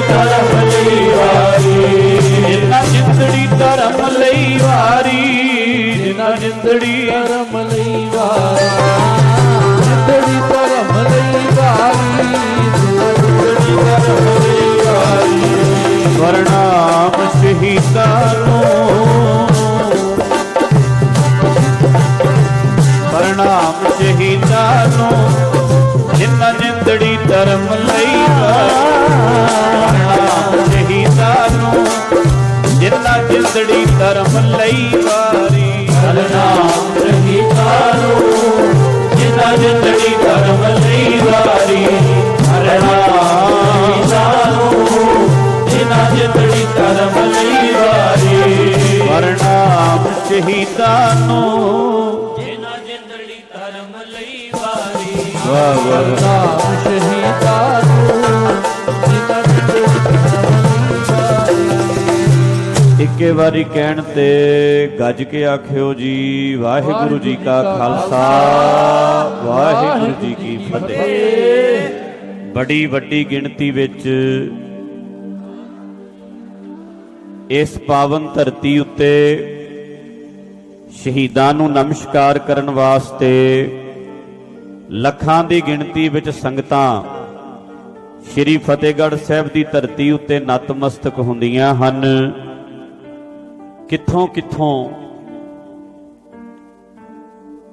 ਧਰਮ ਲਈ ਵਾਰੀ ਜਿਨਾ ਜਿੰਦੜੀ ਧਰਮ ਲਈ ਵਾਰੀ ਜਿਨਾ ਜਿੰਦੜੀ ਧਰਮ ਲਈ ਵਾਰੀ ਜਿੰਦੜੀ ਧਰਮ ਲਈ ਵਾਰੀ ਜਿੰਦੜੀ ਧਰਮ ਲਈ ਵਾਰੀ ਵਰਨਾਮ ਸ਼ਹੀਦਾਂ ਧਰਮ ਲਈ ਵਰਨਾਮ ਸ਼ਹੀਦਾਂ ਨੂੰ ਜਿਨ੍ਹਾਂ ਜਿੰਦੜੀ ਧਰਮ ਲਈ ਵਾਰੀ। ਵਰਨਾਮ ਸ਼ਹੀਦਾਂ ਨੂੰ ਜਿਨ੍ਹਾਂ ਜਿੰਦੜੀ ਧਰਮ ਲਈ ਵਾਰੀ। ਵਰਨਾਮ ਸ਼ਹੀਦਾਂ ਨੂੰ ਜਿਨ੍ਹਾਂ ਜਿੰਦੜੀ ਧਰਮ ਲਈ ਵਾਰੀ। ਵਰਨਾਮ ਸ਼ਹੀਦਾਂ ਨੂੰ ਜਿਨ੍ਹਾਂ ਜਿੰਦੜੀ ਧਰਮ ਲਈ ਵਾਰੀ। ਵਾਹ ਵਾਹ। ਸ਼ਹੀਦਾਂ ਇੱਕੇ ਵਾਰੀ ਕਹਿਣ ਤੇ ਗੱਜ ਕੇ ਆਖਿਓ ਜੀ, ਵਾਹਿਗੁਰੂ ਜੀ ਕਾ ਖਾਲਸਾ, ਵਾਹਿਗੁਰੂ ਜੀ ਕੀ ਫਤਿਹ। ਬੜੀ ਵੱਡੀ ਗਿਣਤੀ ਵਿੱਚ ਇਸ ਪਾਵਨ ਧਰਤੀ ਉੱਤੇ ਸ਼ਹੀਦਾਂ ਨੂੰ ਨਮਸਕਾਰ ਕਰਨ ਵਾਸਤੇ ਲੱਖਾਂ ਦੀ ਗਿਣਤੀ ਵਿੱਚ ਸੰਗਤਾਂ ਸ੍ਰੀ ਫਤਿਹਗੜ੍ਹ ਸਾਹਿਬ ਦੀ ਧਰਤੀ ਉੱਤੇ ਨਤਮਸਤਕ ਹੁੰਦੀਆਂ ਹਨ। ਕਿੱਥੋਂ ਕਿੱਥੋਂ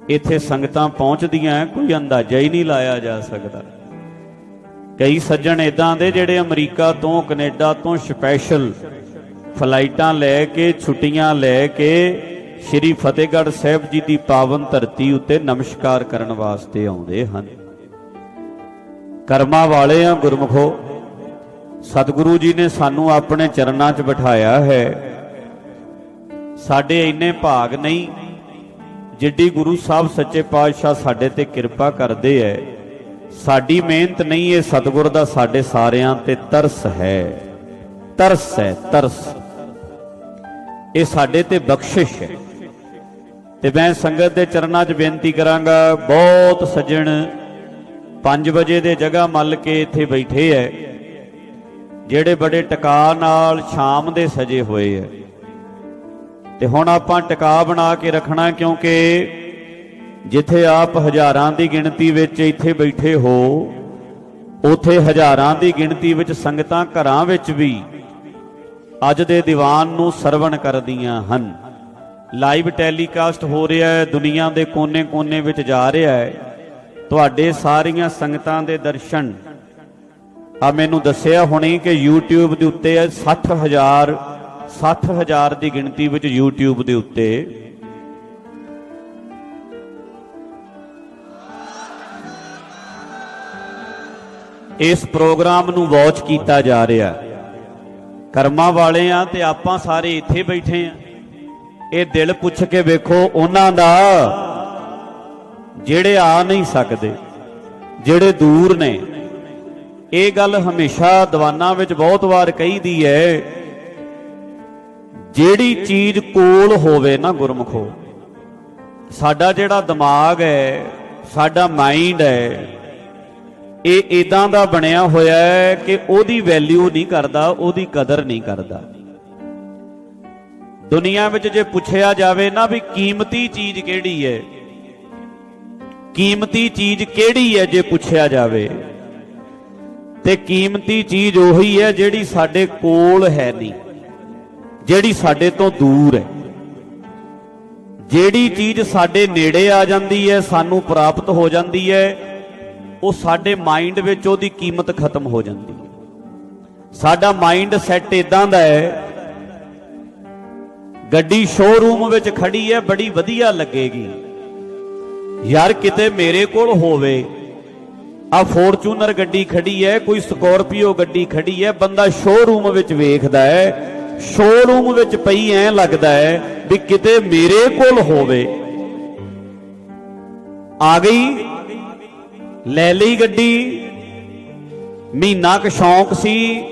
ਇੱਥੇ ਸੰਗਤਾਂ ਪਹੁੰਚਦੀਆਂ ਕੋਈ ਅੰਦਾਜ਼ਾ ਹੀ ਨਹੀਂ ਲਾਇਆ ਜਾ ਸਕਦਾ। ਕਈ ਸੱਜਣ ਇਦਾਂ ਦੇ ਜਿਹੜੇ ਅਮਰੀਕਾ ਤੋਂ, ਕੈਨੇਡਾ ਤੋਂ ਸਪੈਸ਼ਲ ਫਲਾਈਟਾਂ ਲੈ ਕੇ, ਛੁੱਟੀਆਂ ਲੈ ਕੇ ਸ੍ਰੀ ਫਤਿਹਗੜ੍ਹ ਸਾਹਿਬ ਜੀ ਦੀ ਪਾਵਨ ਧਰਤੀ ਉੱਤੇ ਨਮਸਕਾਰ ਕਰਨ ਵਾਸਤੇ ਆਉਂਦੇ ਹਨ। ਕਰਮਾਂ ਵਾਲੇ ਆ ਗੁਰਮਖੋ, ਸਤਿਗੁਰੂ ਜੀ ਨੇ ਸਾਨੂੰ ਆਪਣੇ ਚਰਨਾਂ 'ਚ ਬਿਠਾਇਆ ਹੈ। ਸਾਡੇ ਇੰਨੇ ਭਾਗ ਨਹੀਂ, ਜਿੱਡੀ ਗੁਰੂ ਸਾਹਿਬ ਸੱਚੇ ਪਾਤਸ਼ਾਹ ਸਾਡੇ ਤੇ ਕਿਰਪਾ ਕਰਦੇ ਐ। ਸਾਡੀ ਮਿਹਨਤ ਨਹੀਂ, ਇਹ ਸਤਿਗੁਰ ਦਾ ਸਾਡੇ ਸਾਰਿਆਂ ਤੇ ਤਰਸ ਹੈ। ਤਰਸ ਹੈ, ਤਰਸ। ਇਹ ਸਾਡੇ ਤੇ ਬਖਸ਼ਿਸ਼ ਹੈ। ਤੇ ਮੈਂ ਸੰਗਤ ਦੇ ਚਰਨਾਂ 'ਚ ਬੇਨਤੀ ਕਰਾਂਗਾ, ਬਹੁਤ ਸੱਜਣ 5 ਵਜੇ ਦੇ ਜਗ੍ਹਾ ਮੱਲ ਕੇ ਇੱਥੇ ਬੈਠੇ ਐ, ਜਿਹੜੇ ਬੜੇ ਟਿਕਾ ਨਾਲ ਸ਼ਾਮ ਦੇ ਸਜੇ ਹੋਏ ਐ। ਤੇ ਹੁਣ ਆਪਾਂ ਟਿਕਾ ਬਣਾ ਕੇ ਰੱਖਣਾ ਕਿਉਂਕਿ ਜਿੱਥੇ ਆਪ ਹਜ਼ਾਰਾਂ ਦੀ ਗਿਣਤੀ ਵਿੱਚ ਇੱਥੇ ਬੈਠੇ ਹੋ, ਉਥੇ ਹਜ਼ਾਰਾਂ ਦੀ ਗਿਣਤੀ ਵਿੱਚ ਸੰਗਤਾਂ ਘਰਾਂ ਵਿੱਚ ਵੀ ਅੱਜ ਦੇ ਦੀਵਾਨ ਨੂੰ ਸਰਵਣ ਕਰਦੀਆਂ ਹਨ। ਲਾਈਵ ਟੈਲੀਕਾਸਟ ਹੋ ਰਿਹਾ ਹੈ, ਦੁਨੀਆ ਦੇ ਕੋਨੇ-ਕੋਨੇ ਵਿੱਚ ਜਾ ਰਿਹਾ ਹੈ। ਤੁਹਾਡੇ ਸਾਰੀਆਂ ਸੰਗਤਾਂ ਦੇ ਦਰਸ਼ਨ। ਆ, ਮੈਨੂੰ ਦੱਸਿਆ ਹੁਣੇ ਕਿ YouTube ਦੇ ਉੱਤੇ 60000 60000 ਦੀ ਗਿਣਤੀ ਵਿੱਚ YouTube ਦੇ ਉੱਤੇ। ਇਸ ਪ੍ਰੋਗਰਾਮ ਨੂੰ ਵਾਚ ਕੀਤਾ ਜਾ ਰਿਹਾ। ਕਰਮਾਂ ਵਾਲੇ ਆ ਤੇ ਆਪਾਂ ਸਾਰੇ ਇੱਥੇ ਬੈਠੇ ਆ। ਇਹ ਦਿਲ ਪੁੱਛ ਕੇ ਵੇਖੋ ਉਹਨਾਂ ਦਾ, ਜਿਹੜੇ ਆ ਨਹੀਂ ਸਕਦੇ, ਜਿਹੜੇ ਦੂਰ ਨੇ। ਇਹ ਗੱਲ ਹਮੇਸ਼ਾ ਦੀਵਾਨਾਂ ਵਿੱਚ ਬਹੁਤ ਵਾਰ ਕਹੀਦੀ ਹੈ। ਜਿਹੜੀ ਚੀਜ਼ ਕੋਲ ਹੋਵੇ ਨਾ ਗੁਰਮਖੋ, ਸਾਡਾ ਜਿਹੜਾ ਦਿਮਾਗ ਹੈ, ਸਾਡਾ ਮਾਈਂਡ ਹੈ, ਇਹ ਇਦਾਂ ਦਾ ਬਣਿਆ ਹੋਇਆ ਹੈ ਕਿ ਉਹਦੀ ਵੈਲਿਊ ਨਹੀਂ ਕਰਦਾ, ਉਹਦੀ ਕਦਰ ਨਹੀਂ ਕਰਦਾ। ਦੁਨੀਆ ਵਿੱਚ ਜੇ ਪੁੱਛਿਆ ਜਾਵੇ ਨਾ ਵੀ ਕੀਮਤੀ ਚੀਜ਼ ਕਿਹੜੀ ਹੈ, ਕੀਮਤੀ ਚੀਜ਼ ਕਿਹੜੀ ਹੈ ਜੇ ਪੁੱਛਿਆ ਜਾਵੇ, ਤੇ ਕੀਮਤੀ ਚੀਜ਼ ਉਹੀ ਹੈ ਜਿਹੜੀ ਸਾਡੇ ਕੋਲ ਹੈ ਨਹੀਂ। ਜਿਹੜੀ ਸਾਡੇ ਤੋਂ ਦੂਰ ਹੈ। ਜਿਹੜੀ ਚੀਜ਼ ਸਾਡੇ ਨੇੜੇ ਆ ਜਾਂਦੀ ਹੈ, ਸਾਨੂੰ ਪ੍ਰਾਪਤ ਹੋ ਜਾਂਦੀ ਹੈ, ਉਹ ਸਾਡੇ ਮਾਈਂਡ ਵਿੱਚ ਉਹਦੀ ਕੀਮਤ ਖਤਮ ਹੋ ਜਾਂਦੀ ਹੈ। ਸਾਡਾ ਮਾਈਂਡ ਸੈੱਟ ਇਦਾਂ ਦਾ ਹੈ, ਗੱਡੀ ਸ਼ੋਰੂਮ ਵਿੱਚ ਖੜੀ ਹੈ, ਬੜੀ ਵਧੀਆ ਲੱਗੇਗੀ। ਯਾਰ ਕਿਤੇ ਮੇਰੇ ਕੋਲ ਹੋਵੇ, ਆ ਫੋਰਚੂਨਰ ਗੱਡੀ ਖੜੀ ਹੈ, ਕੋਈ ਸਕੋਰਪੀਓ ਗੱਡੀ ਖੜੀ ਹੈ, ਬੰਦਾ ਸ਼ੋਰੂਮ ਵਿੱਚ ਵੇਖਦਾ ਹੈ ਸ਼ੋਰੂਮ ਵਿੱਚ ਪਈ ਐ ਲੱਗਦਾ ਹੈ ਵੀ ਕਿਤੇ ਮੇਰੇ ਕੋਲ ਹੋਵੇ। ਆ ਗਈ, ਲੈ ਲਈ ਗੱਡੀ। ਮਹੀਨਾ ਕੁ ਸ਼ੌਂਕ ਸੀ,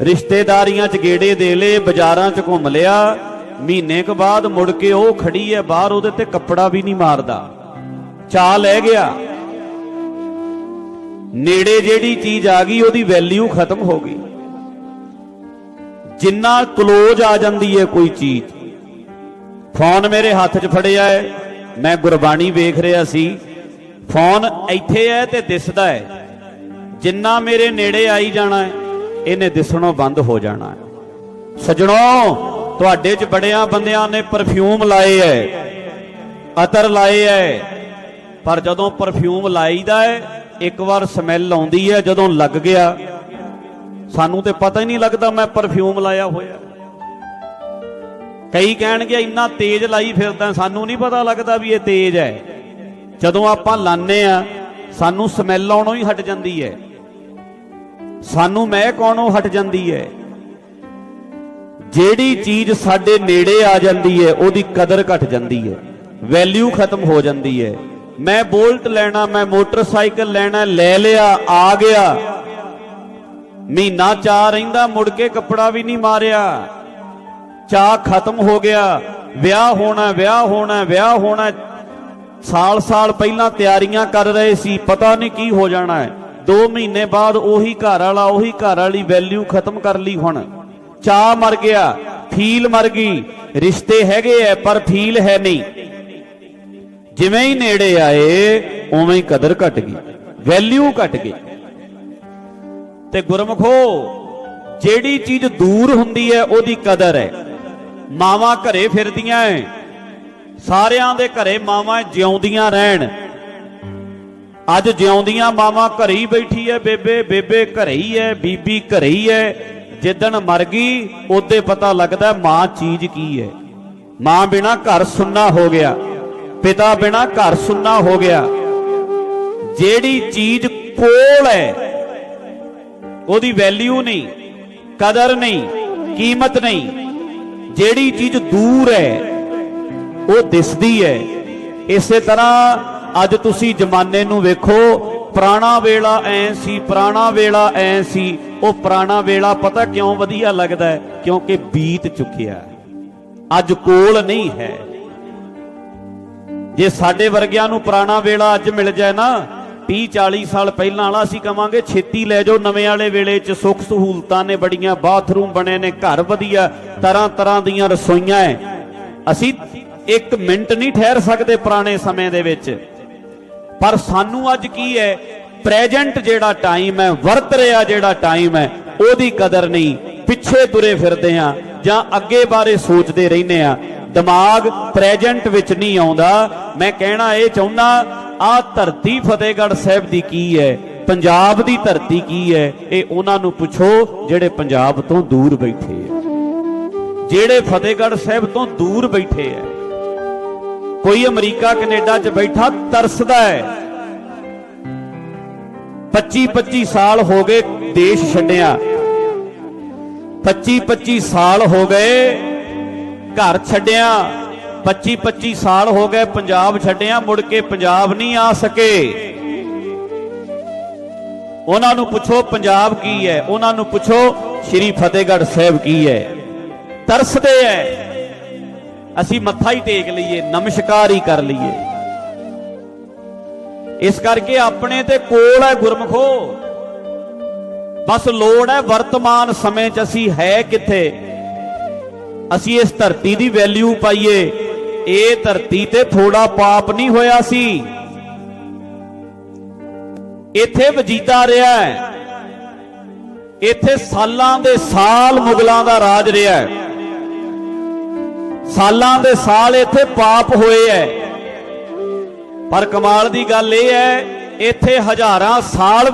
ਰਿਸ਼ਤੇਦਾਰੀਆਂ 'ਚ ਗੇੜੇ ਦੇ ਲਏ, ਬਾਜ਼ਾਰਾਂ 'ਚ ਘੁੰਮ ਲਿਆ। ਮਹੀਨੇ ਕੁ ਬਾਅਦ ਮੁੜ ਕੇ ਉਹ ਖੜੀ ਹੈ ਬਾਹਰ ਉਹਦੇ ਤੇ ਕੱਪੜਾ ਵੀ ਨਹੀਂ ਮਾਰਦਾ। ਚਾ ਲੈ ਗਿਆ। ਨੇੜੇ ਜਿਹੜੀ ਚੀਜ਼ ਆ ਗਈ, ਉਹਦੀ ਵੈਲਿਊ ਖਤਮ ਹੋ ਗਈ। ਜਿੰਨਾ ਕਲੋਜ਼ ਆ ਜਾਂਦੀ ਹੈ ਕੋਈ ਚੀਜ਼। ਫੋਨ ਮੇਰੇ ਹੱਥ 'ਚ ਫੜਿਆ ਹੈ ਮੈਂ ਗੁਰਬਾਣੀ ਵੇਖ ਰਿਹਾ ਸੀ। ਫੋਨ ਇੱਥੇ ਹੈ ਤੇ ਦਿਸਦਾ ਹੈ ਜਿੰਨਾ ਮੇਰੇ ਨੇੜੇ ਆਈ ਜਾਣਾ ਹੈ ਇਹਨੇ ਦਿਸਣੋਂ ਬੰਦ ਹੋ ਜਾਣਾ ਹੈ ਸਜਣੋ, ਤੁਹਾਡੇ 'ਚ ਬੜਿਆਂ ਬੰਦਿਆਂ ਨੇ ਪਰਫਿਊਮ ਲਾਏ ਐ ਅਤਰ ਲਾਏ ਐ ਪਰ ਜਦੋਂ ਪਰਫਿਊਮ ਲਾਈਦਾ ਹੈ ਇੱਕ ਵਾਰ ਸਮੈਲ ਆਉਂਦੀ ਹੈ ਜਦੋਂ ਲੱਗ ਗਿਆ ਸਾਨੂੰ ਤੇ ਪਤਾ ਹੀ ਨਹੀਂ ਲੱਗਦਾ ਮੈਂ ਪਰਫਿਊਮ ਲਾਇਆ ਹੋਇਆ। ਕਈ ਕਹਿਣਗੇ ਇੰਨਾ ਤੇਜ਼ ਲਾਈ ਫਿਰਦਾ, ਸਾਨੂੰ ਨਹੀਂ ਪਤਾ ਲੱਗਦਾ ਵੀ ਇਹ ਤੇਜ਼ ਹੈ। ਜਦੋਂ ਆਪਾਂ ਲਾਣੇ ਆ ਸਾਨੂੰ ਸਮੈਲ ਆਉਣੋਂ ਹੀ ਹਟ ਜਾਂਦੀ ਹੈ। ਸਾਨੂੰ ਮਹਿਕ ਆਉਣੋਂ ਹਟ ਜਾਂਦੀ ਹੈ। ਜਿਹੜੀ ਚੀਜ਼ ਸਾਡੇ ਨੇੜੇ ਆ ਜਾਂਦੀ ਹੈ, ਉਹਦੀ ਕਦਰ ਘਟ ਜਾਂਦੀ ਹੈ। ਵੈਲਿਊ ਖਤਮ ਹੋ ਜਾਂਦੀ ਹੈ। ਮੈਂ ਬੋਲਟ ਲੈਣਾ, ਮੈਂ ਮੋਟਰਸਾਈਕਲ ਲੈਣਾ, ਲੈ ਲਿਆ, ਆ ਗਿਆ। ਮਹੀਨਾ ਚਾਹ ਰਹਿੰਦਾ, ਮੁੜ ਕੇ ਕੱਪੜਾ ਵੀ ਨਹੀਂ ਮਾਰਿਆ। ਚਾਹ ਖਤਮ ਹੋ ਗਿਆ, ਵਿਆਹ ਹੋਣਾ ਵਿਆਹ ਹੋਣਾ ਵਿਆਹ ਹੋਣਾ। ਸਾਲ ਸਾਲ ਪਹਿਲਾਂ ਤਿਆਰੀਆਂ ਕਰ ਰਹੇ ਸੀ, ਪਤਾ ਨਹੀਂ ਕੀ ਹੋ ਜਾਣਾ ਹੈ। 2 ਮਹੀਨੇ ਬਾਅਦ ਉਹੀ ਘਰ ਵਾਲਾ, ਉਹੀ ਘਰ ਵਾਲੀ ਵੈਲਿਊ ਖਤਮ ਕਰ ਲਈ ਹੁਣ। ਚਾਹ ਮਰ ਗਿਆ, ਫੀਲ ਮਰ ਗਈ। ਰਿਸ਼ਤੇ ਹੈਗੇ ਐ, ਪਰ ਫੀਲ ਹੈ ਨਹੀਂ। ਜਿਵੇਂ ਹੀ ਨੇੜੇ ਆਏ, ਉਵੇਂ ਹੀ ਕਦਰ ਘਟ ਗਈ। ਵੈਲਿਊ ਘਟ ਗਈ। ਤੇ ਗੁਰਮਖੋ ਜਿਹੜੀ ਚੀਜ਼ ਦੂਰ ਹੁੰਦੀ ਹੈ, ਉਹਦੀ ਕਦਰ ਹੈ। ਮਾਵਾਂ ਘਰੇ ਫਿਰਦੀਆਂ ਐ। ਸਾਰਿਆਂ ਦੇ ਘਰੇ ਮਾਵਾਂ ਜਿਉਂਦੀਆਂ ਰਹਿਣ। ਅੱਜ ਜਿਉਂਦੀਆਂ ਮਾਵਾਂ ਘਰੇ ਹੀ ਬੈਠੀ ਐ, ਬੇਬੇ ਬੇਬੇ ਘਰੇ ਹੀ ਐ, ਬੀਬੀ ਘਰੇ ਹੀ ਐ। ਜਿੱਦਣ ਮਰ ਗਈ, ਉਹਦੇ ਪਤਾ ਲੱਗਦਾ ਮਾਂ ਚੀਜ਼ ਕੀ ਐ। ਮਾਂ ਬਿਨਾ ਘਰ ਸੁੰਨਾ ਹੋ ਗਿਆ, ਪਿਤਾ ਬਿਨਾ ਘਰ ਸੁੰਨਾ ਹੋ ਗਿਆ। ਜਿਹੜੀ ਚੀਜ਼ ਕੋਲ ਹੈ ਉਹਦੀ ਵੈਲਿਊ ਨਹੀਂ, ਕਦਰ ਨਹੀਂ, ਕੀਮਤ ਨਹੀਂ। ਜਿਹੜੀ ਚੀਜ਼ ਦੂਰ ਹੈ, ਉਹ ਦਿਸਦੀ ਹੈ। ਇਸੇ ਤਰ੍ਹਾਂ ਅੱਜ ਤੁਸੀਂ ਜਮਾਨੇ ਨੂੰ ਵੇਖੋ, ਪੁਰਾਣਾ ਵੇਲਾ ਐ ਸੀ, ਪੁਰਾਣਾ ਵੇਲਾ ਐ ਸੀ। ਉਹ ਪੁਰਾਣਾ ਵੇਲਾ ਪਤਾ ਕਿਉਂ ਵਧੀਆ ਲੱਗਦਾ ਹੈ? ਕਿਉਂਕਿ ਬੀਤ ਚੁੱਕਿਆ ਅੱਜ ਕੋਲ ਨਹੀਂ ਹੈ। ਜੇ ਸਾਡੇ ਵਰਗਿਆਂ ਨੂੰ ਪੁਰਾਣਾ ਵੇਲਾ ਅੱਜ ਮਿਲ ਜਾਏ ਨਾ 30 40 ਸਾਲ ਪਹਿਲਾਂ ਵਾਲਾ ਅਸੀਂ ਕਵਾਂਗੇ, ਛੇਤੀ ਲੈ ਜਾਓ ਨਵੇਂ ਵਾਲੇ ਵੇਲੇ 'ਚ ਸੁੱਖ ਸਹੂਲਤਾਂ ਨੇ ਬੜੀਆਂ, ਬਾਥਰੂਮ ਬਣੇ ਨੇ, ਘਰ ਵਧੀਆ ਤਰ੍ਹਾਂ ਤਰ੍ਹਾਂ ਦੀਆਂ ਰਸੋਈਆਂ ਐ। ਅਸੀਂ ਇੱਕ ਮਿੰਟ ਨਹੀਂ ਠਹਿਰ ਸਕਦੇ ਪੁਰਾਣੇ ਸਮੇਂ ਦੇ ਵਿੱਚ। ਪਰ ਸਾਨੂੰ ਅੱਜ ਕੀ ਹੈ ਪ੍ਰੈਜੈਂਟ ਜਿਹੜਾ ਟਾਈਮ ਹੈ ਵਰਤ ਰਿਹਾ ਜਿਹੜਾ ਟਾਈਮ ਹੈ ਉਹਦੀ ਕਦਰ ਨਹੀਂ। ਪਿੱਛੇ ਤੁਰੇ ਫਿਰਦੇ ਆ ਜਾਂ ਅੱਗੇ ਬਾਰੇ ਸੋਚਦੇ ਰਹਿੰਦੇ ਆ ਦਿਮਾਗ ਪ੍ਰੈਜੈਂਟ ਵਿੱਚ ਨਹੀਂ ਆਉਂਦਾ। ਮੈਂ ਕਹਿਣਾ ਇਹ ਚਾਹੁੰਦਾ ਆ ਧਰਤੀ ਫਤਿਹਗੜ੍ਹ ਸਾਹਿਬ ਦੀ ਕੀ ਹੈ? ਪੰਜਾਬ ਦੀ ਧਰਤੀ ਕੀ ਹੈ? ਇਹ ਉਹਨਾਂ ਨੂੰ ਪੁੱਛੋ ਜਿਹੜੇ ਪੰਜਾਬ ਤੋਂ ਦੂਰ ਬੈਠੇ ਆ ਜਿਹੜੇ ਫਤਿਹਗੜ੍ਹ ਸਾਹਿਬ ਤੋਂ ਦੂਰ ਬੈਠੇ ਆ ਕੋਈ ਅਮਰੀਕਾ, ਕੈਨੇਡਾ 'ਚ ਬੈਠਾ ਤਰਸਦਾ ਹੈ। 25 25 ਸਾਲ ਹੋ ਗਏ ਦੇਸ਼ ਛੱਡਿਆ। 25 25 ਸਾਲ ਹੋ ਗਏ ਘਰ ਛੱਡਿਆ। 25 25 ਸਾਲ ਹੋ ਗਏ ਪੰਜਾਬ ਛੱਡਿਆ, ਮੁੜ ਕੇ ਪੰਜਾਬ ਨਹੀਂ ਆ ਸਕੇ। ਉਹਨਾਂ ਨੂੰ ਪੁੱਛੋ ਪੰਜਾਬ ਕੀ ਹੈ? ਉਹਨਾਂ ਨੂੰ ਪੁੱਛੋ ਸ਼੍ਰੀ ਫਤਿਹਗੜ੍ਹ ਸਾਹਿਬ ਕੀ ਹੈ। ਤਰਸਦੇ ਐ। ਅਸੀਂ ਮੱਥਾ ਹੀ ਟੇਕ ਲਈਏ, ਨਮਸਕਾਰ ਹੀ ਕਰ ਲਈਏ। ਇਸ ਕਰਕੇ ਆਪਣੇ ਤੇ ਕੋਲ ਹੈ ਗੁਰਮਖੋ। ਬਸ ਲੋੜ ਹੈ ਵਰਤਮਾਨ ਸਮੇਂ 'ਚ ਅਸੀਂ ਹੈ ਕਿੱਥੇ? ਅਸੀਂ ਇਸ ਧਰਤੀ ਦੀ ਵੈਲਿਊ ਪਾਈਏ। ਇਹ ਧਰਤੀ ਤੇ ਥੋੜਾ ਪਾਪ ਨਹੀਂ ਹੋਇਆ ਸੀ। ਇੱਥੇ ਵਜੀਤਾ ਰਿਹਾ ਹੈ। ਇੱਥੇ ਸਾਲਾਂ ਦੇ ਸਾਲ ਮੁਗਲਾਂ ਦਾ ਰਾਜ ਰਿਹਾ ਹੈ। ਸਾਲਾਂ ਦੇ ਸਾਲ ਇੱਥੇ ਪਾਪ ਹੋਏ ਐ ਪਰ ਕਮਾਲ ਦੀ ਗੱਲ ਇਹ ਹੈ, ਇੱਥੇ ਹਜ਼ਾਰਾਂ ਸਾਲ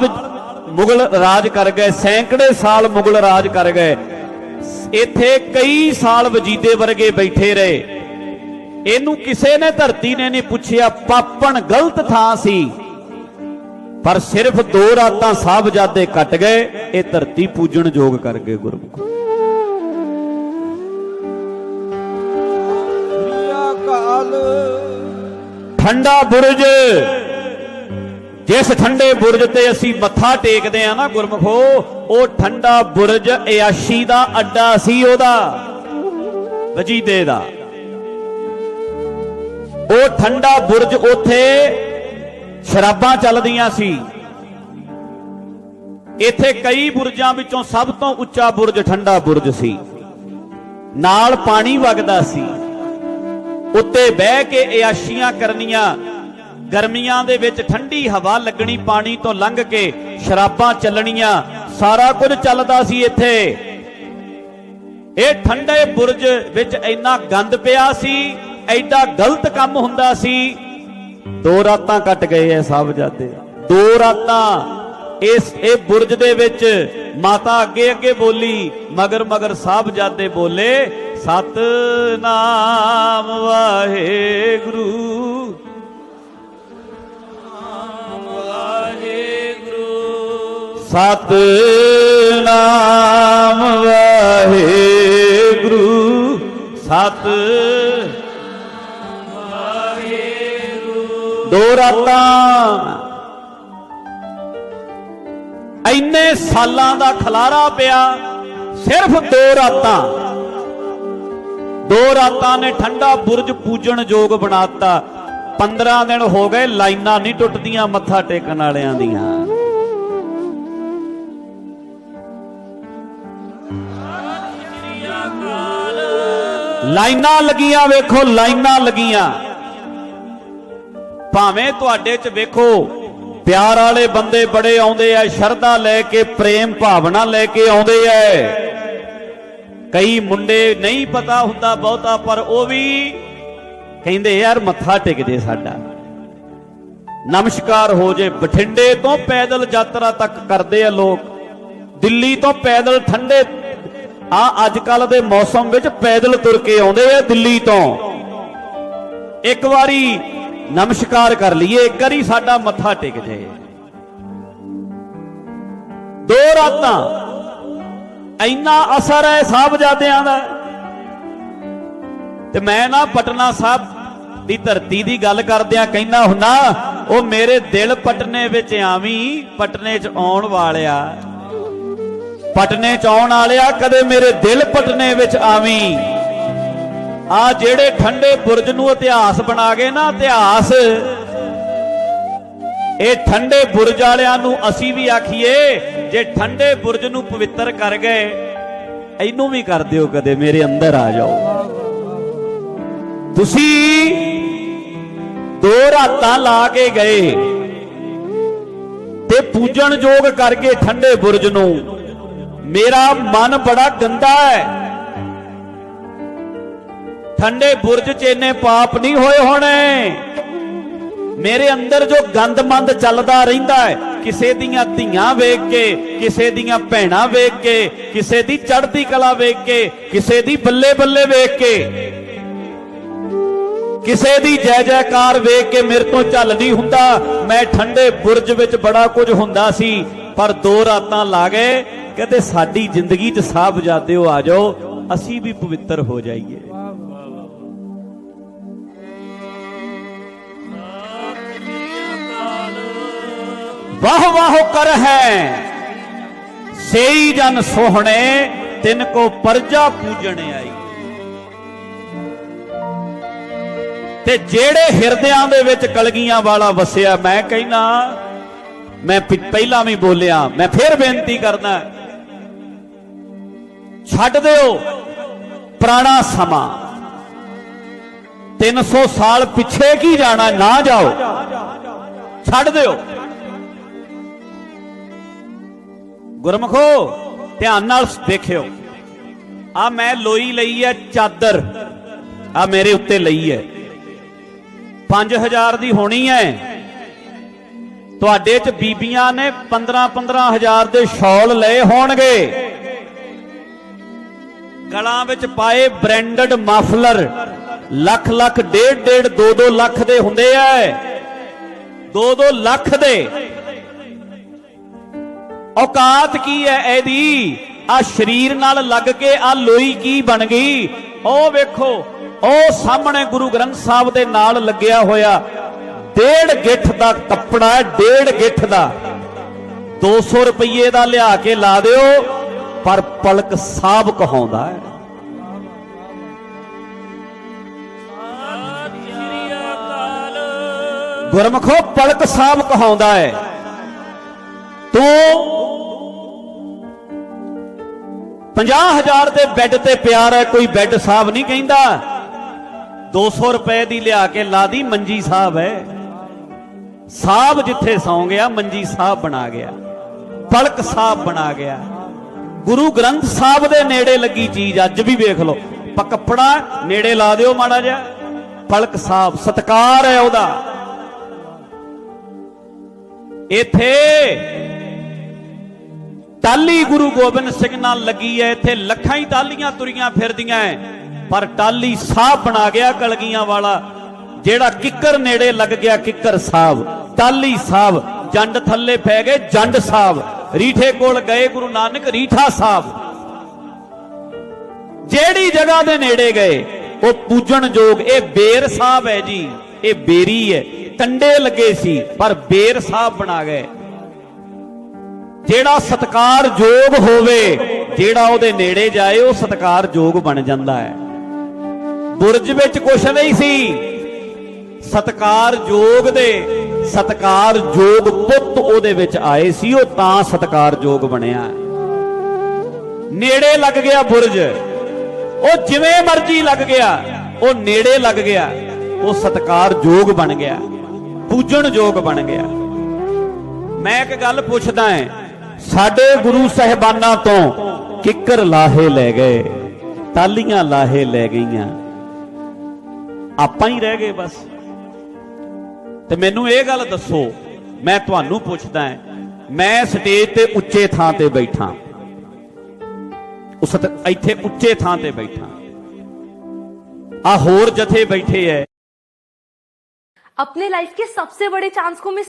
ਮੁਗਲ ਰਾਜ ਕਰ ਗਏ, ਸੈਂਕੜੇ ਸਾਲ ਮੁਗਲ ਰਾਜ ਕਰ ਗਏ। ਇੱਥੇ ਕਈ ਸਾਲ ਵਜੀਦੇ ਵਰਗੇ ਬੈਠੇ ਰਹੇ। ਇਹਨੂੰ ਕਿਸੇ ਨੇ ਧਰਤੀ ਨੇ ਨਹੀਂ ਪੁੱਛਿਆ ਪਾਪਣ ਗਲਤ ਥਾਂ ਸੀ। ਪਰ ਸਿਰਫ ਦੋ ਰਾਤਾਂ ਸਾਹਿਬਜ਼ਾਦੇ ਕੱਟ ਗਏ ਇਹ ਧਰਤੀ ਪੂਜਣ ਯੋਗ ਕਰ ਗਏ ਗੁਰਮੁਖ। ਕਾਲ। ਠੰਡਾ ਬੁਰਜ। ਜਿਸ ਠੰਡੇ ਬੁਰਜ ਤੇ ਅਸੀਂ ਮੱਥਾ ਟੇਕਦੇ ਆ ਨਾ ਗੁਰਮਖੋ ਉਹ ਠੰਡਾ ਬੁਰਜ ਇਆਸ਼ੀ ਦਾ ਅੱਡਾ ਸੀ ਉਹਦਾ। ਵਜੀਦੇ ਦਾ। ਉਹ ਠੰਡਾ ਬੁਰਜ ਉੱਥੇ ਸ਼ਰਾਬਾਂ ਚੱਲਦੀਆਂ ਸੀ। ਇੱਥੇ ਕਈ ਬੁਰਜਾਂ ਵਿੱਚੋਂ ਸਭ ਤੋਂ ਉੱਚਾ ਬੁਰਜ ਠੰਡਾ ਬੁਰਜ ਸੀ। ਨਾਲ ਪਾਣੀ ਵਗਦਾ ਸੀ। ਉੱਤੇ ਬਹਿ ਕੇ ਇਆਸ਼ੀਆਂ ਕਰਨੀਆਂ। ਗਰਮੀਆਂ ਦੇ ਵਿੱਚ ਠੰਡੀ ਹਵਾ ਲੱਗਣੀ, ਪਾਣੀ ਤੋਂ ਲੰਘ ਕੇ ਸ਼ਰਾਬਾਂ ਚੱਲਣੀਆਂ। ਸਾਰਾ ਕੁਝ ਚੱਲਦਾ ਸੀ ਇੱਥੇ। ਇਹ ਠੰਡੇ ਬੁਰਜ ਵਿੱਚ ਇੰਨਾ ਗੰਦ ਪਿਆ ਸੀ। ਐਡਾ ਗਲਤ ਕੰਮ ਹੁੰਦਾ ਸੀ। ਦੋ ਰਾਤਾਂ ਕੱਟ ਗਏ ਐ ਸਾਹਿਬਜ਼ਾਦੇ। ਦੋ ਰਾਤਾਂ ਇਸ, ਇਹ ਬੁਰਜ ਦੇ ਵਿੱਚ ਮਾਤਾ ਅੱਗੇ ਅੱਗੇ ਬੋਲੀ, ਮਗਰ ਮਗਰ ਸਾਹਿਬਜ਼ਾਦੇ ਬੋਲੇ ਸਤ ਨਾਮ ਵਾਹਿਗੁਰੂ। ਨਾਮ ਵਾਹਿਗੁਰੂ ਸਤ ਸਤਨਾਮ ਵਾਹਿਗੁਰੂ। ਸਤ ਦੋ ਰਾਤਾਂ। ਇੰਨੇ ਸਾਲਾਂ ਦਾ ਖਲਾਰਾ ਪਿਆ, ਸਿਰਫ ਦੋ ਰਾਤਾਂ। ਦੋ ਰਾਤਾਂ ਨੇ ਠੰਡਾ ਬੁਰਜ ਪੂਜਣ ਯੋਗ ਬਣਾਤਾ। 15 ਦਿਨ ਹੋ ਗਏ, ਲਾਈਨਾਂ ਨਹੀਂ ਟੁੱਟਦੀਆਂ ਮੱਥਾ ਟੇਕਣ ਵਾਲਿਆਂ ਦੀਆਂ। ਲਾਈਨਾਂ ਲੱਗੀਆਂ ਵੇਖੋ, ਲਾਈਨਾਂ ਲੱਗੀਆਂ। ਭਾਵੇਂ ਤੁਹਾਡੇ 'ਚ ਵੇਖੋ, ਪਿਆਰ ਵਾਲੇ ਬੰਦੇ ਬੜੇ ਆਉਂਦੇ ਐ ਸ਼ਰਧਾ ਲੈ ਕੇ, ਪ੍ਰੇਮ ਭਾਵਨਾ ਲੈ ਕੇ ਆਉਂਦੇ ਐ ਕਈ ਮੁੰਡੇ ਨਹੀਂ ਪਤਾ ਹੁੰਦਾ ਬਹੁਤਾ, ਪਰ ਉਹ ਵੀ ਕਹਿੰਦੇ ਯਾਰ ਮੱਥਾ ਟਿਕ ਜੇ ਸਾਡਾ। ਨਮਸਕਾਰ ਹੋ ਜੇ। ਬਠਿੰਡੇ ਤੋਂ ਪੈਦਲ ਯਾਤਰਾ ਤੱਕ ਕਰਦੇ ਆ ਲੋਕ। ਦਿੱਲੀ ਤੋਂ ਪੈਦਲ ਠੰਡੇ। ਆ ਅੱਜ ਕੱਲ ਦੇ ਮੌਸਮ ਵਿੱਚ ਪੈਦਲ ਤੁਰ ਕੇ ਆਉਂਦੇ ਆ ਦਿੱਲੀ ਤੋਂ। ਇੱਕ ਵਾਰੀ ਨਮਸਕਾਰ ਕਰ ਲਈਏ ਇੱਕ ਵਾਰੀ ਸਾਡਾ ਮੱਥਾ ਟਿਕ ਜੇ। ਦੋ ਰਾਤਾਂ, ਇੰਨਾ ਅਸਰ ਹੈ ਸਾਹਿਬਜ਼ਾਦਿਆਂ ਦਾ। ਤੇ ਮੈਂ ਨਾ ਪਟਨਾ ਸਾਹਿਬ ਦੀ ਧਰਤੀ ਦੀ ਗੱਲ ਕਰਦਿਆਂ ਕਹਿੰਦਾ ਹੁੰਦਾ, ਉਹ ਮੇਰੇ ਦਿਲ ਪਟਨੇ ਵਿੱਚ ਆਵੀਂ, ਪਟਨੇ 'ਚ ਆਉਣ ਵਾਲਿਆ। ਪਟਨੇ 'ਚ ਆਉਣ ਵਾਲਿਆ ਕਦੇ ਮੇਰੇ ਦਿਲ ਪਟਨੇ ਵਿੱਚ ਆਵੀਂ। ਆ ਜਿਹੜੇ ਠੰਡੇ ਬੁਰਜ ਨੂੰ ਇਤਿਹਾਸ ਬਣਾ ਗਏ ਨਾ ਇਤਿਹਾਸ, ਇਹ ਠੰਡੇ ਬੁਰਜ ਵਾਲਿਆਂ ਨੂੰ ਅਸੀਂ ਵੀ ਆਖੀਏ, ਜੇ ਠੰਡੇ ਬੁਰਜ ਨੂੰ ਪਵਿੱਤਰ ਕਰ ਗਏ, ਇਹਨੂੰ ਵੀ ਕਰ ਦਿਓ ਕਦੇ ਮੇਰੇ ਅੰਦਰ ਆ ਜਾਓ। ਤੁਸੀਂ ਦੋ ਰਾਤਾਂ ਲਾ ਕੇ ਗਏ ਤੇ ਪੂਜਣ ਯੋਗ ਕਰਕੇ ਠੰਡੇ ਬੁਰਜ ਨੂੰ। ਮੇਰਾ ਮਨ ਬੜਾ ਗੰਦਾ ਹੈ। ਠੰਡੇ ਬੁਰਜ 'ਚ ਇੰਨੇ ਪਾਪ ਨਹੀਂ ਹੋਏ ਹੋਣੇ। ਮੇਰੇ ਅੰਦਰ ਜੋ ਗੰਦਮੰਦ ਚੱਲਦਾ ਰਹਿੰਦਾ ਹੈ, ਕਿਸੇ ਦੀਆਂ ਧੀਆਂ ਵੇਖ ਕੇ, ਕਿਸੇ ਦੀਆਂ ਭੈਣਾਂ ਵੇਖ ਕੇ, ਕਿਸੇ ਦੀ ਚੜ੍ਹਦੀ ਕਲਾ ਵੇਖ ਕੇ, ਕਿਸੇ ਦੀ ਬੱਲੇ ਬੱਲੇ ਵੇਖ ਕੇ, ਕਿਸੇ ਦੀ ਜੈ ਜੈਕਾਰ ਵੇਖ ਕੇ ਮੇਰੇ ਤੋਂ ਝੱਲ ਨਹੀਂ ਹੁੰਦਾ। ਮੈਂ ਠੰਡੇ ਬੁਰਜ ਵਿੱਚ ਬੜਾ ਕੁਝ ਹੁੰਦਾ ਸੀ, ਪਰ ਦੋ ਰਾਤਾਂ ਲਾ ਗਏ, ਕਹਿੰਦੇ ਸਾਡੀ ਜ਼ਿੰਦਗੀ 'ਚ ਸਾਹ ਹੋ ਆ ਜਾਓ, ਅਸੀਂ ਵੀ ਪਵਿੱਤਰ ਹੋ ਜਾਈਏ। ਵਾਹ ਵਾਹ ਕਰ ਹੈ। ਸੇਈ ਜਨ ਸੋਹਣੇ, ਤਿੰਨ ਕੋ ਪਰਜਾ ਪੂਜਣ ਆਈ। ਤੇ ਜਿਹੜੇ ਹਿਰਦਿਆਂ ਦੇ ਵਿੱਚ ਕਲਗੀਆਂ ਵਾਲਾ ਵਸਿਆ, ਮੈਂ ਕਹਿਣਾ, ਮੈਂ ਪਹਿਲਾਂ ਵੀ ਬੋਲਿਆ, ਮੈਂ ਫਿਰ ਬੇਨਤੀ ਕਰਦਾ ਛੱਡ ਦਿਓ ਪੁਰਾਣਾ ਸਮਾਂ। 300 ਸਾਲ ਪਿੱਛੇ ਕੀ ਜਾਣਾ, ਨਾ ਜਾਓ। ਛੱਡ ਦਿਓ। ਗੁਰਮਖੋ, ਧਿਆਨ ਨਾਲ ਦੇਖਿਓ। ਆ ਮੈਂ ਲੋਈ ਲਈ ਹੈ ਚਾਦਰ। ਆ ਮੇਰੇ ਉੱਤੇ ਲਈ ਹੈ। 5000 ਦੀ ਹੋਣੀ ਹੈ। ਤੁਹਾਡੇ ਚ ਬੀਬੀਆਂ ਨੇ 15 15000 ਦੇ ਸ਼ਾਲ ਲਏ ਹੋਣਗੇ। ਗਲਾਂ ਵਿੱਚ ਪਾਏ ਬ੍ਰਾਂਡਡ ਮਫਲਰ ਲੱਖ ਲੱਖ, ਡੇਢ ਡੇਢ 2 2 ਲੱਖ ਦੇ ਹੁੰਦੇ ਐ 2 2 ਲੱਖ ਦੇ। ਔਕਾਤ ਕੀ ਹੈ ਇਹਦੀ? ਆ ਸਰੀਰ ਨਾਲ ਲੱਗ ਕੇ ਆ ਲੋਈ ਕੀ ਬਣ ਗਈ? ਉਹ ਵੇਖੋ, ਉਹ ਸਾਹਮਣੇ ਗੁਰੂ ਗ੍ਰੰਥ ਸਾਹਿਬ ਦੇ ਨਾਲ ਲੱਗਿਆ ਹੋਇਆ। ਡੇਢ ਗਿੱਠ ਦਾ ਕੱਪੜਾ ਡੇਢ ਗਿੱਠ ਦਾ। 200 ਰੁਪਏ ਦਾ ਲਿਆ ਕੇ ਲਾ ਦਿਓ, ਪਰ ਪਲਕ ਸਾਬ ਕਹਾਉਂਦਾ ਹੈ। ਗੁਰਮਖੋ, ਪਲਕ ਸਾਬ ਕਹਾਉਂਦਾ ਹੈ। ਤੂੰ 50000 ਦੇ ਬੈੱਡ ਤੇ ਪਿਆਰ ਹੈ, ਕੋਈ ਬੈੱਡ ਸਾਹਿਬ ਨਹੀਂ ਕਹਿੰਦਾ। 200 ਰੁਪਏ ਦੀ ਲਿਆ ਕੇ ਲਾ ਦੀ, ਮੰਜੀ ਸਾਹਿਬ ਹੈ। ਸਾਹਿਬ ਜਿੱਥੇ ਸੌਂ ਗਿਆ, ਮੰਜੀ ਸਾਹਿਬ ਬਣਾ ਗਿਆ। ਪਲਕ ਸਾਹਿਬ ਬਣਾ ਗਿਆ। ਗੁਰੂ ਗ੍ਰੰਥ ਸਾਹਿਬ ਦੇ ਨੇੜੇ ਲੱਗੀ ਚੀਜ਼, ਅੱਜ ਵੀ ਵੇਖ ਲਓ। ਪ ਕੱਪੜਾ ਨੇੜੇ ਲਾ ਦਿਓ ਮਾੜਾ ਜਿਹਾ। ਪਲਕ ਸਾਹਿਬ ਸਤਕਾਰ ਹੈ ਉਹਦਾ। ਇੱਥੇ ਟਾਲੀ ਗੁਰੂ ਗੋਬਿੰਦ ਸਿੰਘ ਨਾਲ ਲੱਗੀ ਐ, ਇੱਥੇ ਲੱਖਾਂ ਹੀ ਟਾਲੀਆਂ ਤੁਰੀਆਂ ਫਿਰਦੀਆਂ ਐ। ਪਰ ਟਾਲੀ ਸਾਹਿਬ ਬਣਾ ਗਿਆ ਕਲਗੀਆਂ ਵਾਲਾ, ਜਿਹੜਾ ਕਿੱਕਰ ਨੇੜੇ ਲੱਗ ਗਿਆ ਕਿੱਕਰ ਸਾਹਿਬ ਟਾਲੀ ਸਾਹਿਬ ਜੰਡ ਥੱਲੇ ਪੈ ਗਏ ਜੰਡ ਸਾਹਿਬ ਰੀਠੇ ਕੋਲ ਗਏ ਗੁਰੂ ਨਾਨਕ, ਰੀਠਾ ਸਾਹਿਬ ਜਿਹੜੀ ਜਗ੍ਹਾ ਦੇ ਨੇੜੇ ਗਏ, ਉਹ ਪੂਜਣ ਯੋਗ ਇਹ ਬੇਰ ਸਾਹਿਬ ਹੈ ਜੀ, ਇਹ ਬੇਰੀ ਹੈ ਕੰਡੇ ਲੱਗੇ ਸੀ, ਪਰ ਬੇਰ ਸਾਹਿਬ ਬਣਾ ਗਏ। ਜਿਹੜਾ ਸਤਕਾਰਯੋਗ ਹੋਵੇ, ਜਿਹੜਾ ਉਹਦੇ ਨੇੜੇ ਜਾਏ, ਉਹ ਸਤਕਾਰਯੋਗ ਬਣ ਜਾਂਦਾ ਹੈ। ਬੁਰਜ ਵਿੱਚ ਕੁਛ ਨਹੀਂ ਸੀ। ਸਤਕਾਰਯੋਗ ਦੇ ਸਤਕਾਰਯੋਗ ਪੁੱਤ ਉਹਦੇ ਵਿੱਚ ਆਏ ਸੀ, ਉਹ ਤਾਂ ਸਤਕਾਰਯੋਗ ਬਣਿਆ ਨੇੜੇ ਲੱਗ ਗਿਆ ਬੁਰਜ। ਉਹ ਜਿਵੇਂ ਮਰਜ਼ੀ ਲੱਗ ਗਿਆ, ਉਹ ਨੇੜੇ ਲੱਗ ਗਿਆ, ਉਹ ਸਤਕਾਰਯੋਗ ਬਣ ਗਿਆ, ਪੂਜਣ ਯੋਗ ਬਣ ਗਿਆ। ਮੈਂ ਇੱਕ ਗੱਲ ਪੁੱਛਦਾ ਹਾਂ ਸਾਡੇ ਗੁਰੂ ਸਹਿਬਾਨਾਂ ਤੋਂ ਕਿੱਕਰ ਲਾਹੇ ਲੈ ਗਏ ਤਾਲੀਆਂ ਲਾਹੇ ਲੈ ਗਈਆਂ ਆਪਾਂ ਹੀ ਰਹਿ ਗਏ ਬਸ ਤੇ ਮੈਨੂੰ ਇਹ ਗੱਲ ਦੱਸੋ ਮੈਂ ਤੁਹਾਨੂੰ ਪੁੱਛਦਾ ਹਾਂ ਮੈਂ ਸਟੇਜ ਤੇ ਉੱਚੇ ਥਾਂ ਤੇ ਬੈਠਾ ਉਸ ਤ- ਇੱਥੇ ਉੱਚੇ ਥਾਂ ਤੇ ਬੈਠਾ ਆ ਹੋਰ ਜਥੇ ਬੈਠੇ ਐ अपने लाइफ के सबसे बड़े चांस को मिस